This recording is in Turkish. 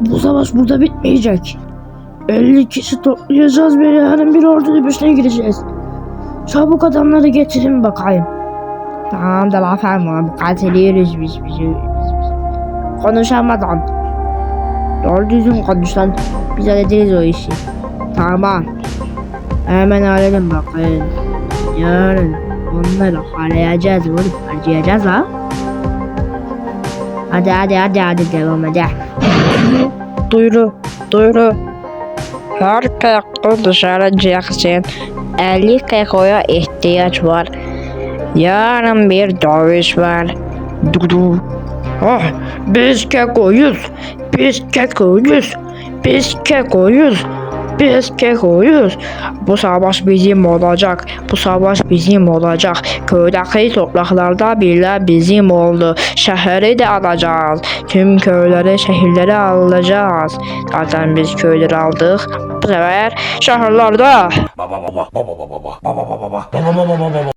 Bu savaş burada bitmeyecek. 50 kişi toplayacağız ve yarın bir ordu dövüşüne gireceğiz. Çabuk adamları getirin bakayım. Tamam da abi katılıyoruz biz biz. biz, biz. Konuşamadan. Doğru düzgün konuş lan. Biz hallederiz o işi. Tamam. Hemen halledin bakayım. Yarın onları harcayacağız oğlum. Harcayacağız ha. Hadi hadi hadi hadi devam hadi. Duyuru, duyuru. Her keko dışarı çıksın. 50 kekoya ihtiyaç var. Yarın bir dövüş var. Dudu. Ah, biz kekoyuz. Biz kekoyuz. Biz kekoyuz. Biz kekoyuz. Bu savaş bizim olacak. Bu savaş bizim olacak. Köydeki topraklarda bile bizim oldu. Şehri de alacağız. Tüm köyleri, şehirleri alacağız. Zaten biz köyleri aldık. Bu sefer şehirlerde. Baba baba baba baba baba baba baba baba baba baba baba